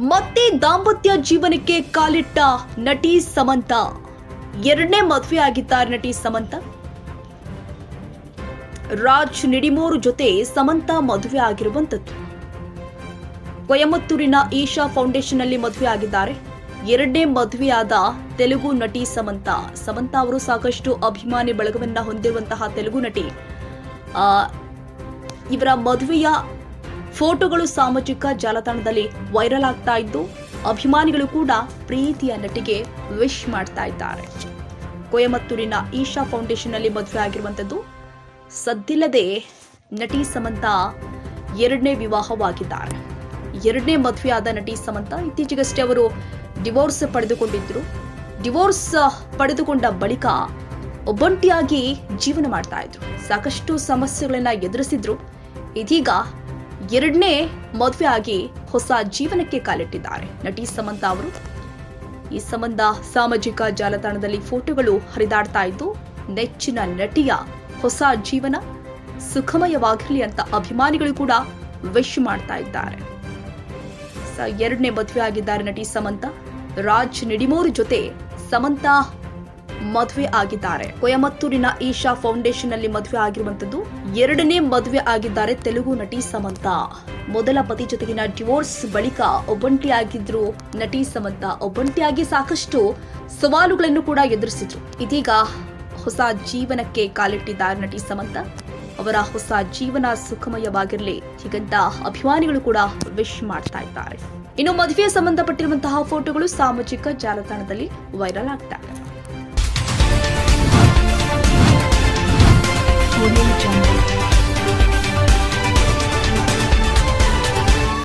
ಮತ್ತೆ ದಾಂಪತ್ಯ ಜೀವನಕ್ಕೆ ಕಾಲಿಟ್ಟ ನಟಿ ಸಮಂತ. ಎರಡನೇ ಮದುವೆ ಆಗಿದ್ದಾರೆ ನಟಿ ಸಮಂತ. ರಾಜ್ ನಿಡಿಮೋರು ಜೊತೆ ಸಮಂತ ಮದುವೆ ಆಗಿರುವಂತದ್ದು ಕೊಯಮತ್ತೂರಿನ ಈಶಾ ಫೌಂಡೇಶನ್ ಅಲ್ಲಿ ಮದುವೆ ಆಗಿದ್ದಾರೆ. ಎರಡನೇ ಮದುವೆಯಾದ ತೆಲುಗು ನಟಿ ಸಮಂತ. ಸಮಂತ ಅವರು ಸಾಕಷ್ಟು ಅಭಿಮಾನಿ ಬಳಗವನ್ನ ಹೊಂದಿರುವಂತಹ ತೆಲುಗು ನಟಿ. ಇವರ ಮದುವೆಯ ಫೋಟೋಗಳು ಸಾಮಾಜಿಕ ಜಾಲತಾಣದಲ್ಲಿ ವೈರಲ್ ಆಗ್ತಾ ಇದ್ದು, ಅಭಿಮಾನಿಗಳು ಕೂಡ ಪ್ರೀತಿಯ ನಟಿಗೆ ವಿಶ್ ಮಾಡ್ತಾ ಇದ್ದಾರೆ. ಕೊಯಮತ್ತೂರಿನ ಈಶಾ ಫೌಂಡೇಶನ್ ಅಲ್ಲಿ ಮದುವೆ ಆಗಿರುವಂತದ್ದು ಸದ್ದಿಲ್ಲದೆ ನಟಿ ಸಮಂತ ಎರಡನೇ ವಿವಾಹವಾಗಿದ್ದಾರೆ. ಎರಡನೇ ಮದುವೆಯಾದ ನಟಿ ಸಮಂತ ಇತ್ತೀಚೆಗಷ್ಟೇ ಅವರು ಡಿವೋರ್ಸ್ ಪಡೆದುಕೊಂಡಿದ್ರು. ಡಿವೋರ್ಸ್ ಪಡೆದುಕೊಂಡ ಬಳಿಕ ಒಬ್ಬಂಟಿಯಾಗಿ ಜೀವನ ಮಾಡ್ತಾ ಇದ್ರು. ಸಾಕಷ್ಟು ಸಮಸ್ಯೆಗಳನ್ನ ಎದುರಿಸಿದ್ರು. ಇದೀಗ ಎರಡನೇ ಮದುವೆ ಆಗಿ ಹೊಸ ಜೀವನಕ್ಕೆ ಕಾಲಿಟ್ಟಿದ್ದಾರೆ. ನಟಿ ಸಮಂತ ಅವರು ಈ ಸಂಬಂಧ ಸಾಮಾಜಿಕ ಜಾಲತಾಣದಲ್ಲಿ ಫೋಟೋಗಳು ಹರಿದಾಡ್ತಾ ಇದ್ದು, ನೆಚ್ಚಿನ ನಟಿಯ ಹೊಸ ಜೀವನ ಸುಖಮಯವಾಗಿರಲಿ ಅಂತ ಅಭಿಮಾನಿಗಳು ಕೂಡ ವಿಶ್ ಮಾಡ್ತಾ ಇದ್ದಾರೆ. ಎರಡನೇ ಮದುವೆ ಆಗಿದ್ದಾರೆ ನಟಿ ಸಮಂತ. ರಾಜ್ ನಿಡಿಮೋರ್ ಜೊತೆ ಸಮಂತ ಮದುವೆ ಆಗಿದ್ದಾರೆ. ಕೊಯಮತ್ತೂರಿನ ಈಶಾ ಫೌಂಡೇಶನ್ನಲ್ಲಿ ಮದುವೆ ಆಗಿರುವಂತದ್ದು ಎರಡನೇ ಮದುವೆ ಆಗಿದ್ದಾರೆ ತೆಲುಗು ನಟಿ ಸಮಂತ. ಮೊದಲ ಪತಿ ಜೊತೆಗಿನ ಡಿವೋರ್ಸ್ ಬಳಿಕ ಒಬ್ಬಂಟಿಯಾಗಿದ್ರು ನಟಿ ಸಮಂತ. ಒಬ್ಬಂಟಿಯಾಗಿ ಸಾಕಷ್ಟು ಸವಾಲುಗಳನ್ನು ಕೂಡ ಎದುರಿಸಿದ್ರು. ಇದೀಗ ಹೊಸ ಜೀವನಕ್ಕೆ ಕಾಲಿಟ್ಟಿದ್ದಾರೆ ನಟಿ ಸಮಂತ. ಅವರ ಹೊಸ ಜೀವನ ಸುಖಮಯವಾಗಿರಲಿ, ಹೀಗಂತ ಅಭಿಮಾನಿಗಳು ಕೂಡ ವಿಶ್ ಮಾಡ್ತಾ ಇದ್ದಾರೆ. ಇನ್ನು ಮದುವೆ ಸಂಬಂಧಪಟ್ಟಿರುವಂತಹ ಫೋಟೋಗಳು ಸಾಮಾಜಿಕ ಜಾಲತಾಣದಲ್ಲಿ ವೈರಲ್ ಆಗ್ತಾ ಇದೆ.